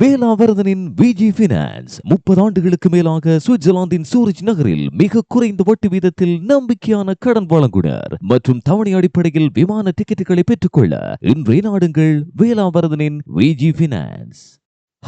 வேலாவரதனின் Viji finance முப்பது ஆண்டுகளுக்கு மேலாக சுவிட்சர்லாந்தின் சூரிச் நகரில் மிக குறைந்த வட்டி வீதத்தில் நம்பிக்கையான கடன் வழங்குனர் மற்றும் தவணை அடிப்படையில் விமான டிக்கெட்டுகளை பெற்றுக்கொள்ள இன்றைய நாடுங்கள் வேலாவரதனின் VG finance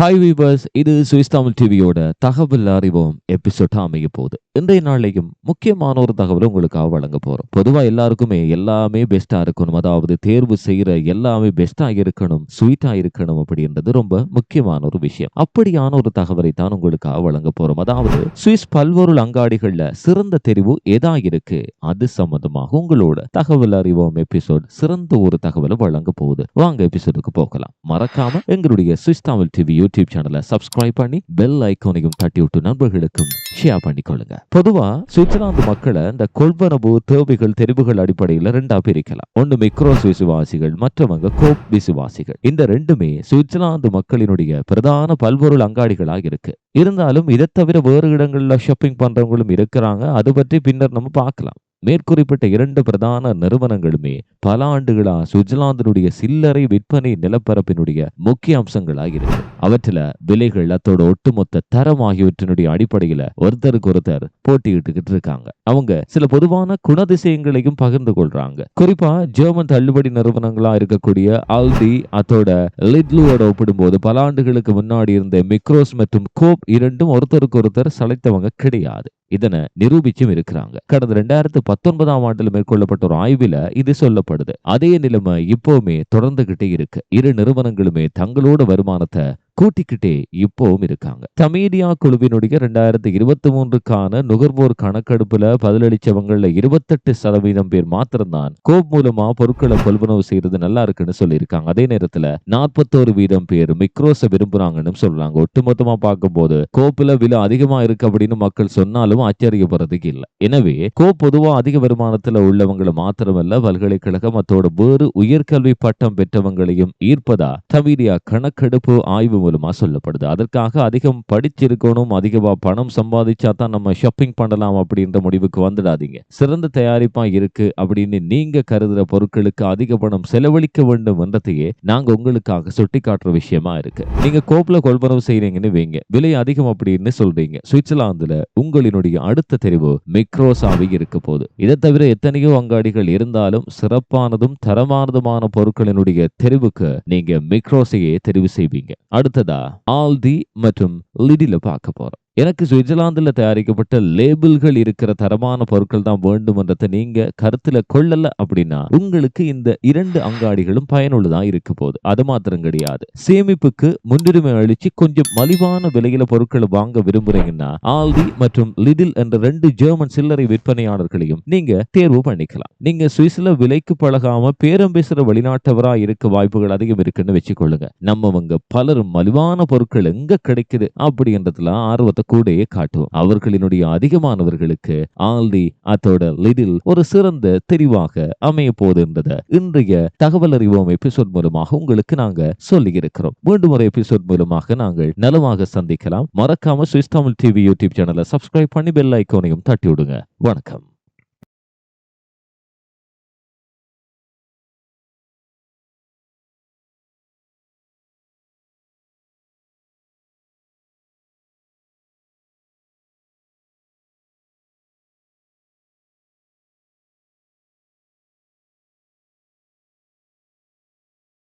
hi viewers Swiss Swiss Tamil டிவியோட தகவல் அறிவோம் எபிசோட் அமைய போகுது. இன்றைய நாளையும் முக்கியமான ஒரு தகவலை உங்களுக்காக வழங்க போறோம். பொதுவா எல்லாருக்குமே எல்லாமே பெஸ்டா இருக்கணும். அதாவது தேர்வு செய்யற எல்லாமே பெஸ்டா இருக்கணும் ஸ்வீட்டா இருக்கணும் அப்படின்றது ரொம்ப முக்கியமான ஒரு விஷயம். அப்படியான ஒரு தகவலை தான் உங்களுக்காக வழங்க போறோம். அதாவது சுவிஸ் பல்வொருள் அங்காடிகள்ல சிறந்த தெரிவு எதா இருக்கு? அது சம்பந்தமாக உங்களோட தகவல் அறிவோம் எபிசோட் சிறந்த ஒரு தகவலை வழங்க போகுது. வாங்க எபிசோடுக்கு போகலாம். மறக்காம எங்களுடைய சுவிஸ் தமிழ் டிவியோ யூடியூப் சேனலை சப்ஸ்கிரைப் பண்ணி பெல் ஐக்கோனையும் தட்டி விட்டு நண்பர்களுக்கும் ஷேர் பண்ணிக்கொள்ளுங்க. பொதுவா சுவிட்சர்லாந்து மக்களை இந்த கொள்வனவு தேவைகள் தெரிவுகள் அடிப்படையில் ரெண்டா பிரிக்கலாம். ஒன்று மிக்ரோஸ் விசுவாசிகள் மற்றவங்க கோப் விசுவாசிகள். இந்த ரெண்டுமே சுவிட்சர்லாந்து மக்களினுடைய பிரதான பல்பொருள் அங்காடிகளாக இருக்கு. இருந்தாலும் இதை தவிர வேறு இடங்கள்ல ஷாப்பிங் பண்றவங்களும் இருக்கிறாங்க. அது பற்றி பின்னர் நம்ம பார்க்கலாம். மேற்குறிப்பிட்ட இரண்டு பிரதான நிறுவனங்களுமே பல ஆண்டுகளா சுவிட்சர்லாந்தினுடைய சில்லறை விற்பனை நிலப்பரப்பினுடைய முக்கிய அம்சங்களாக இருக்கு அவற்றில விலைகள் அத்தோட ஒட்டுமொத்த தரம் ஆகியவற்றினுடைய அடிப்படையில ஒருத்தருக்கு ஒருத்தர் போட்டியிட்டுக்கிட்டு இருக்காங்க. அவங்க சில பொதுவான குணதிசயங்களையும் பகிர்ந்து கொள்றாங்க. குறிப்பா ஜெர்மன் தள்ளுபடி நிறுவனங்களா இருக்கக்கூடிய ஆல்டி அத்தோட லிட்லுவோட ஒப்பிடும்போது பல ஆண்டுகளுக்கு முன்னாடி இருந்த மிக்ரோஸ் மற்றும் கோப் இரண்டும் ஒருத்தருக்கு ஒருத்தர் சளைத்தவங்க கிடையாது. இதனை நிரூபிச்சும் இருக்கிறாங்க. கடந்த ரெண்டாயிரத்து பத்தொன்பதாம் ஆண்டில் மேற்கொள்ளப்பட்ட ஒரு ஆய்வில் இது சொல்லப்படுது. அதே நிலைமை இப்போவுமே தொடர்ந்துகிட்டே இருக்கு. இரு நிறுவனங்களுமே தங்களோட வருமானத்தை கூட்டிக்கிட்டே இப்போவும் இருக்காங்க. தமீடியா குழுவினுடைய ரெண்டாயிரத்தி இருபத்தி மூன்றுக்கான நுகர்வோர் கணக்கெடுப்புல பதிலளிச்சவங்கள்ல இருபத்தெட்டு சதவீதம் பேர் மாத்திரம்தான் கோப் மூலமா பொருட்களை கொள்வனவு செய்யறது நல்லா இருக்குன்னு சொல்லியிருக்காங்க. அதே நேரத்துல நாற்பத்தோரு வீதம் பேர் மிக்ரோஸ விரும்புறாங்கன்னு சொல்றாங்க. ஒட்டுமொத்தமா பார்க்கும்போது கோப்புல விலை அதிகமா இருக்கு அப்படின்னு மக்கள் சொன்னாலும் ஆச்சரியப்படுறதுக்கு இல்லை. எனவே கோப் பொதுவா அதிக வருமானத்துல உள்ளவங்களை மாத்திரமல்ல பல்கலைக்கழகம் அத்தோட வேறு உயர்கல்வி பட்டம் பெற்றவங்களையும் ஈர்ப்பதா தமீடியா கணக்கெடுப்பு ஆய்வு மூலமாக சொல்லப்படுது. அதற்காக அதிகம் படிச்சிருக்கணும் அதிகமாக பணம் சம்பாதிச்சா தான் நம்ம ஷாப்பிங் பண்ணலாம் அப்படின்ற முடிவுக்கு வந்துடாதீங்க. சிறந்த தயாரிப்பாக இருக்கு அப்படின்னு நீங்கள் கருதுகிற பொருட்களுக்கு அதிக பணம் செலவழிக்க வேண்டும் என்றதையே நாங்கள் உங்களுக்காக சுட்டி காட்டுற விஷயமா இருக்கு. நீங்கள் கோப்பில் கொள்வனவு செய்கிறீங்கன்னு வைங்க. விலை அதிகம் அப்படின்னு சொல்றீங்க. சுவிட்சர்லாந்துல உங்களினுடைய அடுத்த தெரிவு மிக்ரோசாவி இருக்க போகுது. இதை தவிர எத்தனையோ அங்காடிகள் இருந்தாலும் சிறப்பானதும் தரமானதுமான பொருட்களினுடைய தெரிவுக்கு நீங்க மிக்ரோசையே தெரிவு செய்வீங்க. அடுத்து அடுத்ததா ஆல்தி மற்றும் லிடில பார்க்க போறோம் எனக்கு சுவிட்சர்லாந்துல தயாரிக்கப்பட்ட லேபிள்கள் இருக்கிற தரமான பொருட்கள் தான் வேண்டும் நீங்க கருத்துல கொள்ளல அப்படின்னா உங்களுக்கு இந்த இரண்டு அங்காடிகளும் பயனுள்ளதா இருக்க போகுது. அது மாத்திரம் கிடையாது. சேமிப்புக்கு முன்னுரிமை அளிச்சு கொஞ்சம் மலிவான விலையில பொருட்களை வாங்க விரும்புறீங்கன்னா ஆல்டி மற்றும் லிடில் என்ற ரெண்டு ஜெர்மன் சில்லறை விற்பனையாளர்களையும் நீங்க தேர்வு பண்ணிக்கலாம். நீங்க சுவிஸ்ல விலைக்கு பழகாம பேரம் பேசுற வெளிநாட்டவரா இருக்க வாய்ப்புகள் அதிகம் இருக்குன்னு வச்சுக்கொள்ளுங்க. நம்மவங்க பலரும் மலிவான பொருட்கள் எங்க கிடைக்குது அப்படின்றதுல ஆர்வத்தை கூட காட்டும். அவர்களினுடைய அதிகமானவர்களுக்கு ஆல்டி அத்தோட லிடில் ஒரு சிறந்த தெரிவாக அமைய போதுன்றத இன்றைய தகவல் அறிவோம் எபிசோட் மூலமாக உங்களுக்கு நாங்க சொல்லி இருக்கிறோம் மீண்டும் ஒரு எபிசோட் மூலமாக நாங்கள் நலமாக சந்திக்கலாம். மறக்காம சுவிஸ் தமிழ் டிவி யூடியூப் சேனலை சப்ஸ்கிரைப் பண்ணி பெல் ஐக்கோனையும் தட்டி விடுங்க வணக்கம்.